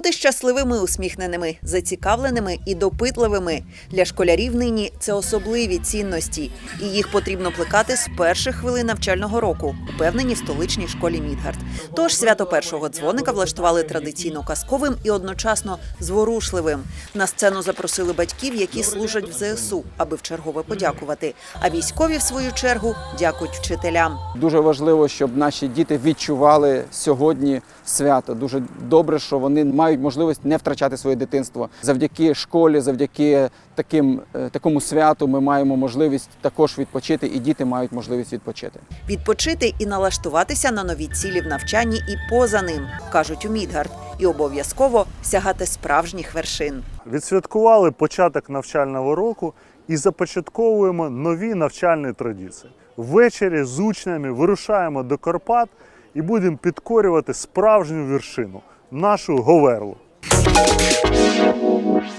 Бути щасливими, усміхненими, зацікавленими і допитливими для школярів нині це особливі цінності, і їх потрібно плекати з перших хвилин навчального року, упевнені в столичній школі Мідгард. Тож свято першого дзвоника влаштували традиційно казковим і одночасно зворушливим. На сцену запросили батьків, які служать в ЗСУ, аби вчергове подякувати. А військові, в свою чергу, дякують вчителям. Дуже важливо, щоб наші діти відчували сьогодні свято. Дуже добре, що вони мають можливість не втрачати своє дитинство. Завдяки школі, завдяки таким, е, такому святу ми маємо можливість також відпочити, і діти мають можливість відпочити. Відпочити і налаштуватися на нові цілі в навчанні і поза ним, кажуть у Мідгард, і обов'язково сягати справжніх вершин. Відсвяткували початок навчального року і започатковуємо нові навчальні традиції. Ввечері з учнями вирушаємо до Карпат і будемо підкорювати справжню вершину нашу Говерлу.